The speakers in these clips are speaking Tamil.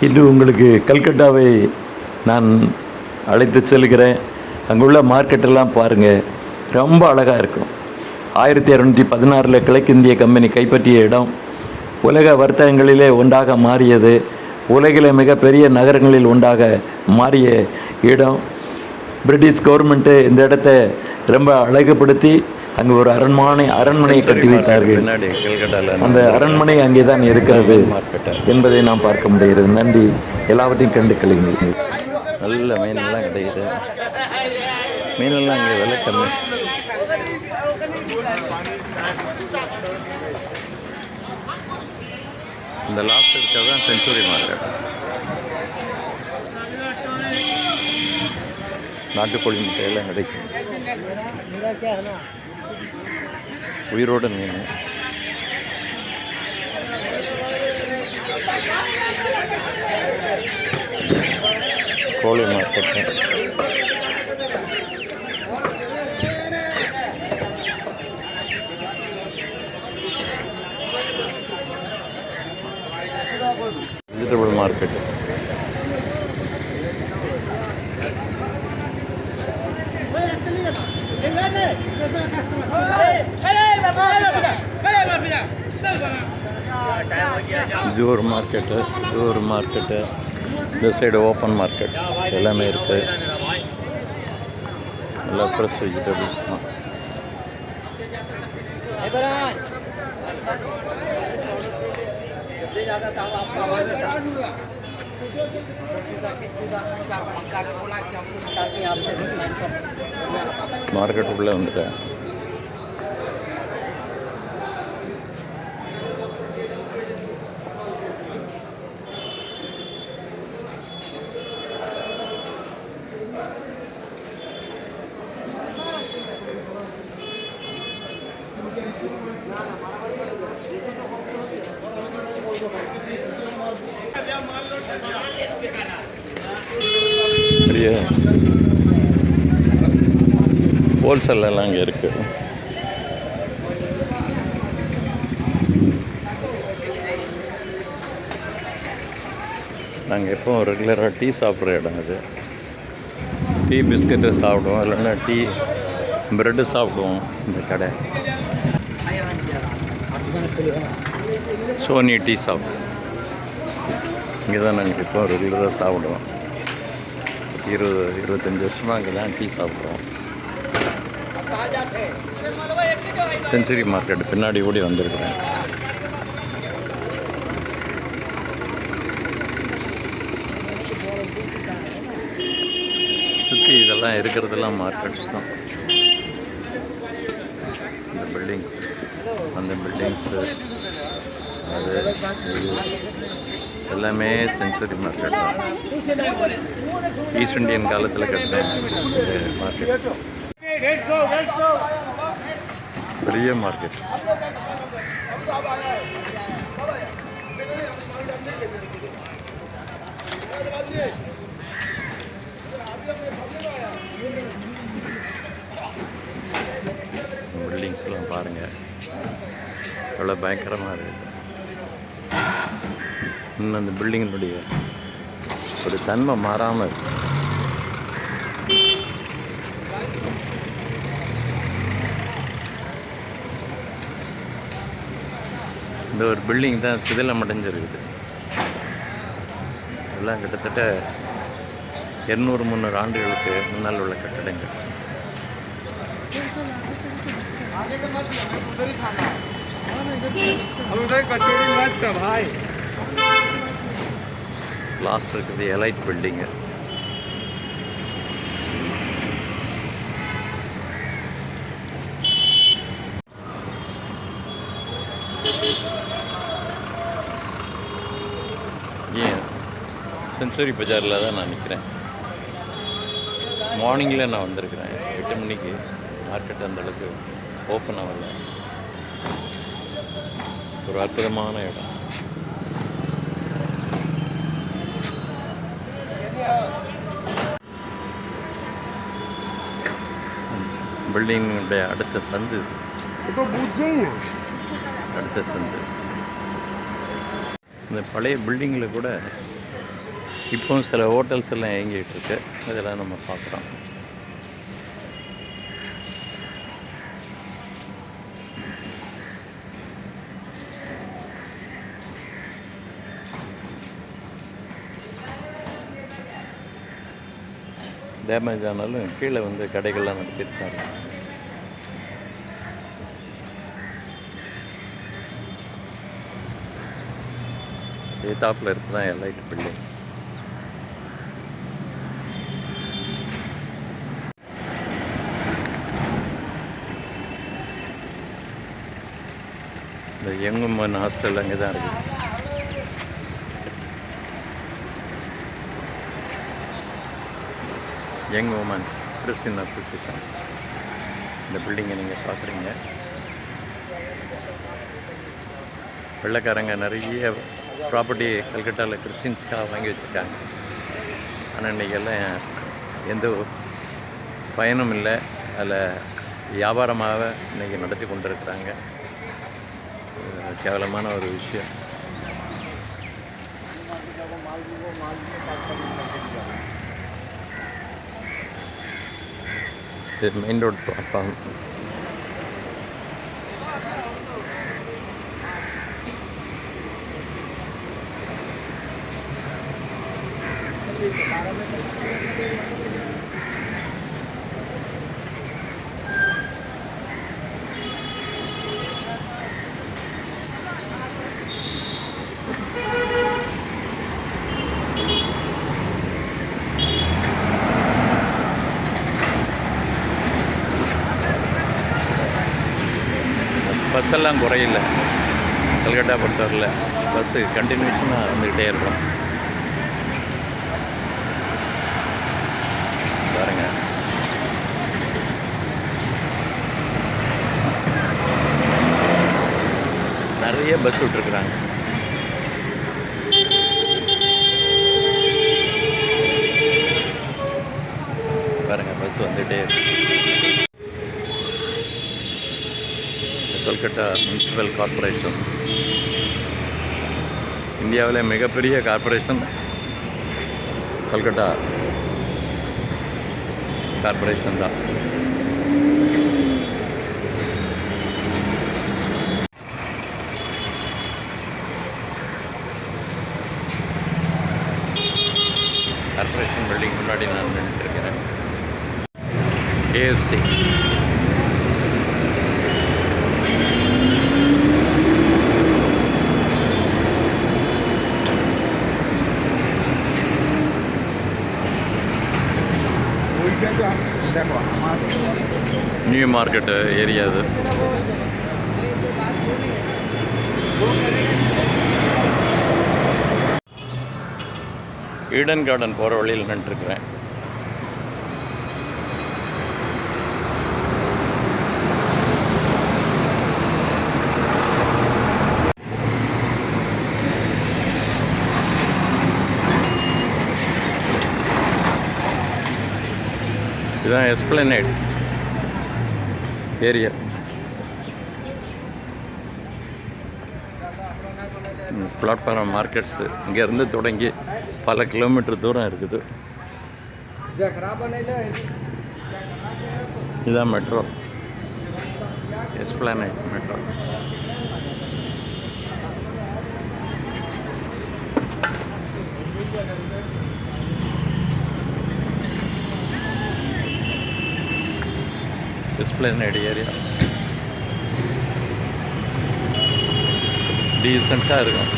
இன்று உங்களுக்கு கல்கட்டாவை நான் அழைத்து செல்கிறேன். அங்குள்ள மார்க்கெட்டெல்லாம் பாருங்கள் ரொம்ப அழகாக இருக்கும். ஆயிரத்தி இரநூத்தி பதினாறில் கிழக்கிந்திய கம்பெனி கைப்பற்றிய இடம் உலக வர்த்தகங்களிலே ஒன்றாக மாறியது. உலகிலே மிகப்பெரிய நகரங்களில் ஒன்றாக மாறிய இடம். பிரிட்டிஷ் கவர்மெண்ட்டு இந்த இடத்த ரொம்ப அழகுபடுத்தி அங்கே ஒரு அரண்மனை அரண்மனையை கட்டி வைத்தார்கள். அந்த அரண்மனை அங்கே தான் இருக்கிறது என்பதை நாம் பார்க்க முடிகிறது. நன்றி. எல்லாவற்றையும் கண்டு கழிங்கள் நல்ல மீனெல்லாம் கிடைக்குது. மீனெல்லாம் இங்கே விலை கம்மி. இந்த லாஸ்ட் இருக்கிறது தான் செஞ்சுரி மார்க்கெட் நாட்டுக்கோழி முட்டையெல்லாம் கிடைக்கும். உயிரோடு மீன். கோழி மார்க்கெட்டு. Vegetable market. இது ஒரு மார்க்கெட்டு இது ஒரு மார்க்கெட்டு இந்த சைடு ஓப்பன் மார்க்கெட் எல்லாமே இருக்குது நல்லா ஃப்ரெஷ் வெஜிடபிள்ஸ் தான். மார்க்கெட் உள்ளே வந்துட்டேன் பெரிய ஹோல்சேல் எல்லாம் இங்கே இருக்குது நாங்கள் எப்போ ரெகுலராக டீ சாப்பிட்ற இடம் இது டீ பிஸ்கட்டு சாப்பிடுவோம். இல்லைன்னா டீ ப்ரெட்டு சாப்பிடுவோம் இந்த கடை. சோனி டீ சாப்பிடுவோம். இங்கே தான் நாங்கள் இப்போ ரெகுலராக சாப்பிடுவோம். இருபது இருபத்தஞ்சி வருஷமாக அங்கே தான் டீ சாப்பிட்றோம். செஞ்சுரி மார்க்கெட் பின்னாடி ஓடி வந்திருக்கிறேன் சுற்றி இதெல்லாம் இருக்கிறதெல்லாம் மார்க்கெட்ஸ் தான். இந்த பில்டிங்ஸ் அந்த பில்டிங்ஸு அது எல்லாமே செஞ்சுரி மார்க்கெட் தான். ஈஸ்ட் இண்டியன் காலத்தில் கட்டினேன் மார்க்கெட் பெரிய மார்க்கெட் பில்டிங்ஸ் எல்லாம் பாருங்கள் எவ்வளோ பயங்கரமாக இருக்குது. இன்னும் அந்த பில்டிங்கினுடைய ஒரு தன்மை மாறாமல் இருக்கு. இந்த ஒரு பில்டிங் தான் சிதிலம் அடைஞ்சிருக்குது இதெல்லாம் கிட்டத்தட்ட இரநூறு முந்நூறு ஆண்டுகளுக்கு முன்னால் உள்ள கட்டடங்கள். லாஸ்ட் இருக்குது எலைட் பில்டிங்கு சென்சுரி பஜாரில் தான் நான் நிற்கிறேன். மார்னிங்கில் நான் வந்திருக்கிறேன். எட்டு மணிக்கு மார்க்கெட் அந்தளவுக்கு ஓப்பன் ஆகலை. ஒரு அற்புதமான இடம். பில்டிங்குடைய அடுத்த சந்து. அடுத்த சந்து. இந்த பழைய பில்டிங்கில் கூட இப்போவும் சில ஹோட்டல்ஸ் எல்லாம் இயங்கிகிட்டு இருக்கு. இதெல்லாம் நம்ம பார்க்குறோம். டேமேஜ் ஆனாலும் கீழே வந்து கடைகள்லாம் நடத்திருக்காங்க. எதாப்பில் இருக்குது தான் எல்ஐடி பிள்ளை இந்த ஹாஸ்டல் அங்கே தான் இருக்குது. யங் உமன் கிறிஸ்டின் அசோசியேஷன் இந்த பில்டிங்கை நீங்கள் பார்க்குறீங்க. வெள்ளைக்காரங்க நிறைய ப்ராப்பர்ட்டி கல்கட்டாவில் கிறிஸ்டின்ஸ்க்காக வாங்கி வச்சுருக்காங்க. ஆனால் இன்றைக்கெல்லாம் எந்த பயனும் இல்லை. அதில் வியாபாரமாக இன்றைக்கி நடத்தி கொண்டு இருக்கிறாங்க கேவலமான ஒரு விஷயம். இது மெயின் ரோட் பிளாட்ஃபார்ம் பஸ் எல்லாம் குறையில கல்கட்டா பொறுத்தவரையில் பஸ்ஸு கண்டினியூஷனாக வந்துக்கிட்டே இருக்கும். பாருங்க. நிறைய பஸ் விட்டுருக்கு கார்ப்பரேஷன் இந்தியாவில் மிகப்பெரிய கார்ப்பரேஷன் கல்கட்டா கார்ப்பரேஷன் தான். கார்ப்பரேஷன் பில்டிங் முன்னாடி நான் நின்றுட்டு இருக்கிறேன். ஏஎஃப்சி நியூ மார்க்கெட் ஏரியா அது. ஈடன் கார்டன் போகிற வழியில் நின்றுருக்குறேன். இதுதான் எஸ்பிளனேட் ஏரியா. பிளாட்ஃபார்ம் மார்க்கெட்ஸு இங்கேருந்து தொடங்கி பல கிலோமீட்டர் தூரம் இருக்குது. இதுதான் metro Esplanade metro Esplanade area டீசெண்டாக இருக்கும்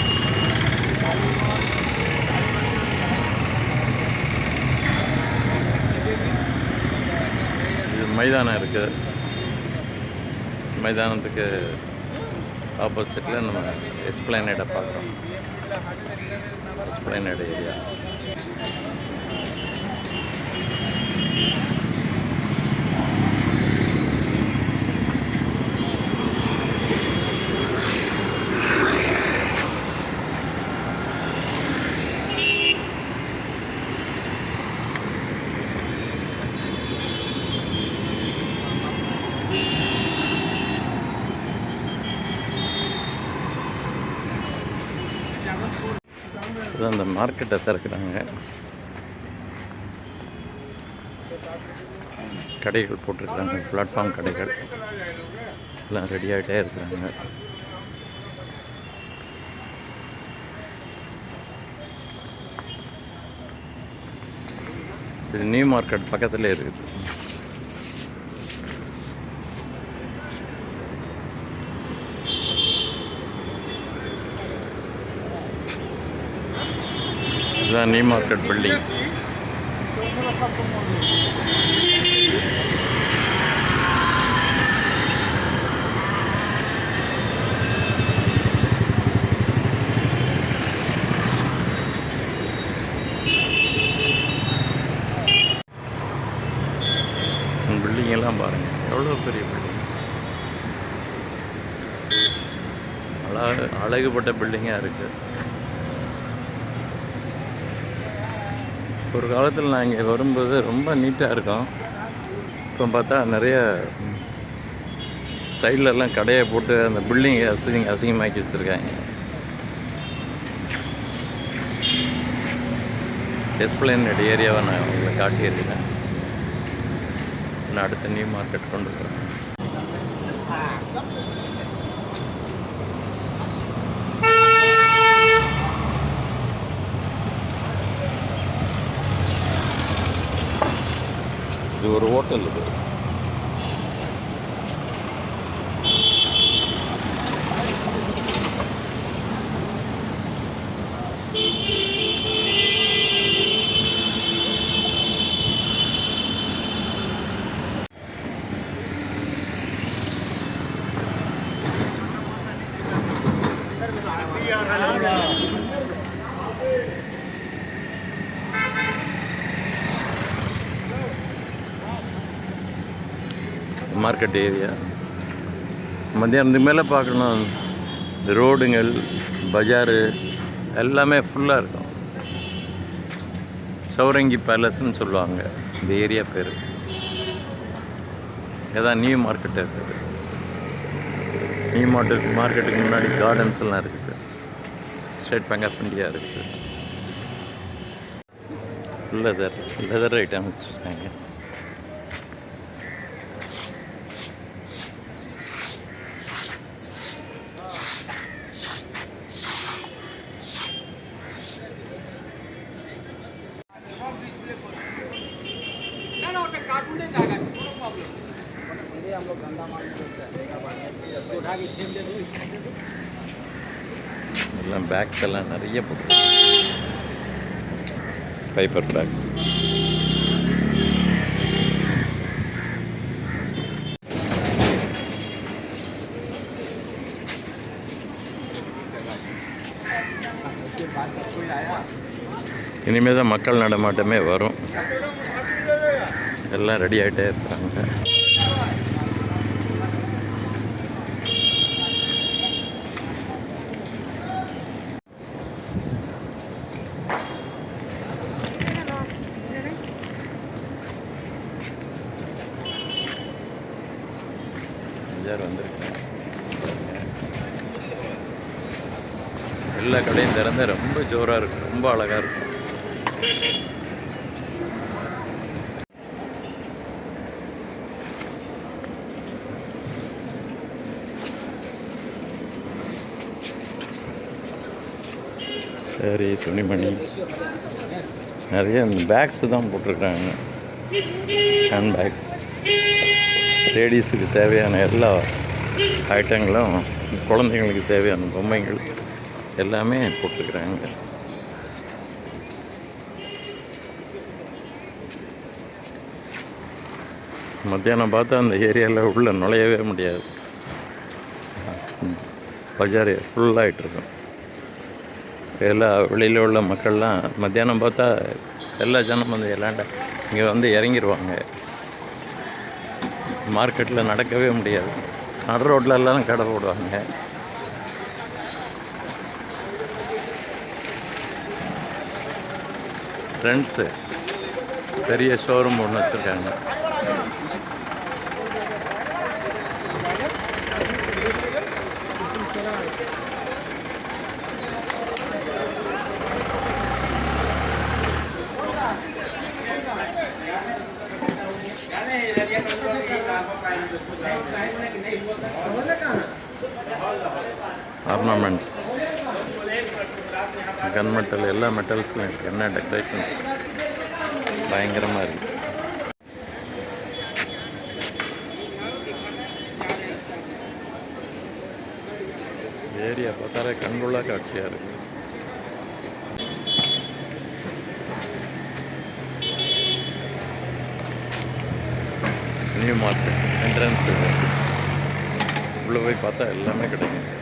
இது மைதானம் இருக்குது மைதானத்துக்கு ஆப்போசிட்டில் நம்ம எஸ்பிளைனேடை பார்க்குறோம். எஸ்பிளைனேட் ஏரியா தான் அந்த மார்க்கெட்டை திறக்கிறாங்க. கடைகள் போட்டிருக்காங்க பிளாட்ஃபார்ம் கடைகள். எல்லாம் ரெடி ஆகிட்டே இருக்கிறாங்க. இது நியூ மார்க்கெட் பக்கத்தில் இருக்குது. இதுதான் நியூ மார்க்கெட் பில்டிங் பில்டிங் எல்லாம் பாருங்க. எவ்வளோ பெரிய பில்டிங் அழகு அழகுபட்ட பில்டிங்காக இருக்குது ஒரு காலத்தில் நான் இங்கே வரும்போது ரொம்ப நீட்டாக இருக்கும். இப்போ பார்த்தா நிறைய சைட்லலாம் கடையை போட்டு அந்த பில்டிங்கை அசிங்க அசிங்கமாக்கி வச்சுருக்காங்க. எஸ்பிளைனட் ஏரியாவை நான் உங்களை காட்டியிருக்கேன். நான் அடுத்த நியூ மார்க்கெட் கொண்டு போகிறேன் ஒரு ஹோட்டல் இது மார்க்கெட் ஏரியா மத்தியானத்துக்கு மேலே பார்க்கணும். ரோடுங்கள் பஜாரு எல்லாமே ஃபுல்லாக இருக்கும். சௌரங்கி பேலஸ்ன்னு சொல்லுவாங்க. இந்த ஏரியா பேர். இதான் நியூ மார்க்கெட் இருக்குது நியூ மார்க்கெட் மார்க்கெட்டுக்கு முன்னாடி கார்டன்ஸ் எல்லாம் இருக்குது. ஸ்டேட் பேங்க் ஆஃப் இந்தியா இருக்குது. லெதர் லெதர் ஐட்டம் வச்சுருக்காங்க. எல்லாம் பேக்ஸ் எல்லாம் நிறைய போட்டு பைப்பர் பேக்ஸ் இனிமேல் தான் மக்கள் நடமாட்டமே வரும். எல்லாம் ரெடி ஆகிட்டே இருப்பாங்க பஜார் வந்திருக்கேன் எல்லா கடையும் திறந்து ரொம்ப ஜோராக இருக்கும் ரொம்ப அழகாக இருக்கும். சரி துணிமணி. நிறைய இந்த பேக்ஸ் தான் போட்டிருக்காங்க. ஹேண்ட் பேக் லேடிஸுக்கு தேவையான எல்லா ஐட்டங்களும் குழந்தைங்களுக்கு தேவையான பொம்மைகள் எல்லாமே போட்டுக்கிறாங்க மத்தியானம் பார்த்தா அந்த ஏரியாவில் உள்ளே நுழையவே முடியாது. பஜார் ஃபுல்லாகிட்டு இருக்கும் எல்லா வெளியில் உள்ள மக்கள்லாம் மத்தியானம் பார்த்தா எல்லா ஜனம் வந்து எல்லாண்ட இங்கே வந்து இறங்கிடுவாங்க மார்க்கெட்டில் நடக்கவே முடியாது. நடு ரோட்டில் கடை போடுவாங்க. ஃப்ரெண்ட்ஸு பெரிய ஷோரூம் ஒன்று வச்சுருக்காங்க. ஆர்னமெண்ட்ஸ் கன் மெட்டல் எல்லா மெட்டல்ஸும் இருக்குது என்ன டெக்கரேஷன்ஸ் பயங்கரமாக இருக்குது ஏரியா பார்த்தாலே கண்கொள்ளா காட்சியாக இருக்குது நியூ மார்க்கெட் என்ட்ரன்ஸ் இது. உள்ளே போய் பார்த்தா எல்லாமே கிடைக்கும்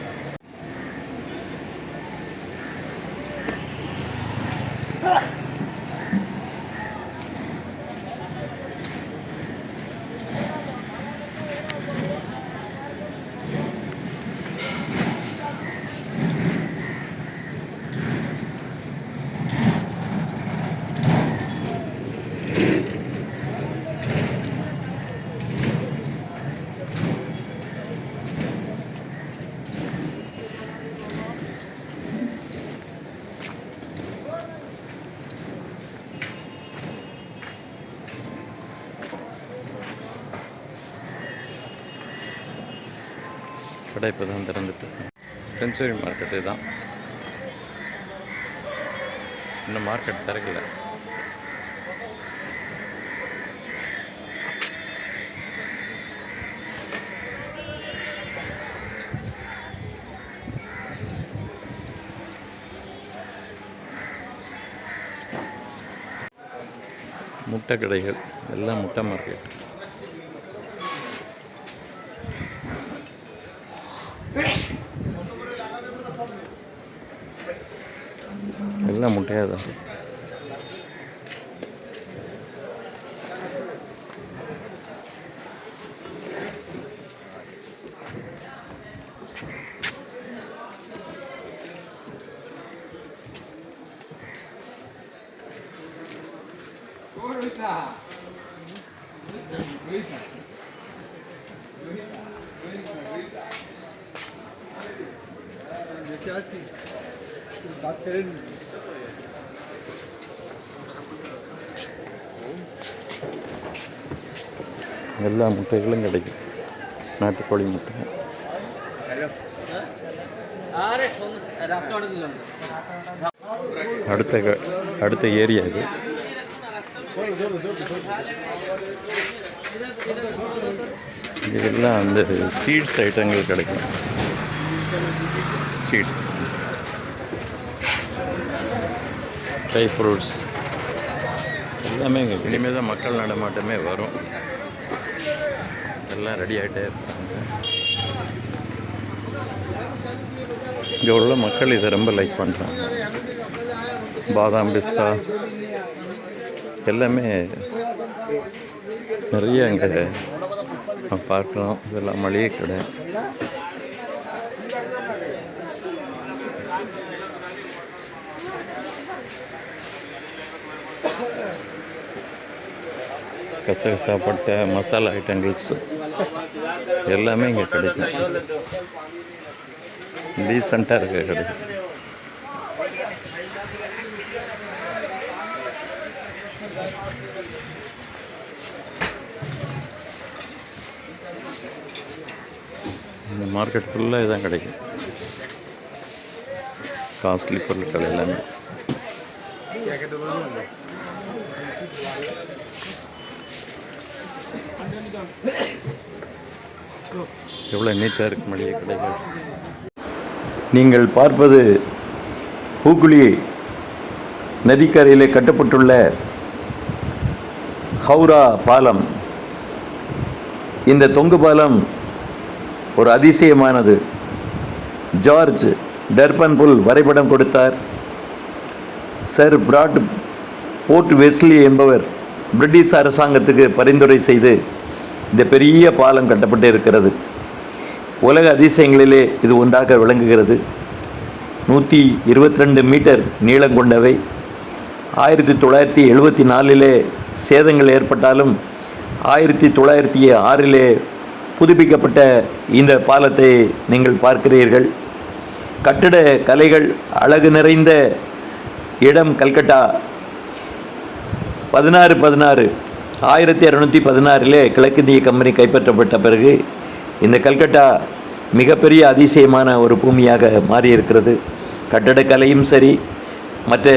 கடை இப்போ தான் திறந்துட்டு செஞ்சுரி மார்க்கெட்டு தான் இன்னும் மார்க்கெட் திறக்கல. முட்டை கடைகள் எல்லாம் முட்டை மார்க்கெட் எல்லாம் முட்டையாக தான் எல்லா முட்டைகளும் கிடைக்கும் நாட்டுக்கோழி முட்டை அடுத்த க- அடுத்த ஏரியா இது இதெல்லாம் அந்த சீட்ஸ் ஐட்டங்கள் கிடைக்கும். சீட் ட்ரை ஃப்ரூட்ஸ் எல்லாமே இங்கே இனிமேல் தான் மக்கள் நடமாட்டமே வரும். எல்லாம் ரெடி ஆகிட்டே இருப்பாங்க இங்கே உள்ள மக்கள் இதை ரொம்ப லைக் பண்ணுறாங்க பாதாம் பிஸ்தா எல்லாமே நிறைய அங்கே பார்க்கலாம் இதெல்லாம் மளிகை கடை. கசகசாப்பட்ட மசாலா ஐட்டங்கள்ஸ் எல்லாமே இங்கே கிடைக்கும். டீசெண்டாக இருக்குது கிடைக்கும் இந்த மார்க்கெட் ஃபுல்லாக இதான் கிடைக்கும். காஸ்ட்லி பொருட்கள் எல்லாமே. எவ்வளோ நீட்டாக இருக்கு மளிகை கடைகள். நீங்கள் பார்ப்பது பூக்குழி நதிக்கரையில் கட்டப்பட்டுள்ள ஹவுரா பாலம். இந்த தொங்கு பாலம் ஒரு அதிசயமானது. ஜார்ஜ் டர்பன்புல் வரைபடம் கொடுத்தார். சர் பிராட் போர்ட் வெஸ்லி என்பவர் பிரிட்டிஷ் அரசாங்கத்துக்கு பரிந்துரை செய்து இந்த பெரிய பாலம் கட்டப்பட்டு இருக்கிறது. உலக அதிசயங்களிலே இது ஒன்றாக விளங்குகிறது. நூற்றி இருபத்தி ரெண்டு மீட்டர் நீளம் கொண்டவை. ஆயிரத்தி தொள்ளாயிரத்தி எழுபத்தி நாலிலே சேதங்கள் ஏற்பட்டாலும் ஆயிரத்தி தொள்ளாயிரத்தி ஆறிலே புதுப்பிக்கப்பட்ட இந்த பாலத்தை நீங்கள் பார்க்கிறீர்கள். கட்டிட கலைகள் அழகு நிறைந்த இடம் கல்கட்டா. பதினாறு பதினாறு. ஆயிரத்தி இரநூத்தி பதினாறிலே கிழக்கிந்திய கம்பெனி கைப்பற்றப்பட்ட பிறகு இந்த கல்கட்டா மிகப்பெரிய அதிசயமான ஒரு பூமியாக மாறியிருக்கிறது. கட்டடக்கலையும் சரி மற்ற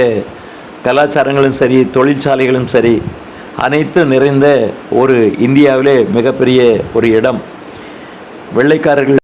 கலாச்சாரங்களும் சரி தொழிற்சாலைகளும் சரி அனைத்தும் நிறைந்த ஒரு இந்தியாவிலே மிகப்பெரிய ஒரு இடம். வெள்ளைக்காரர்கள்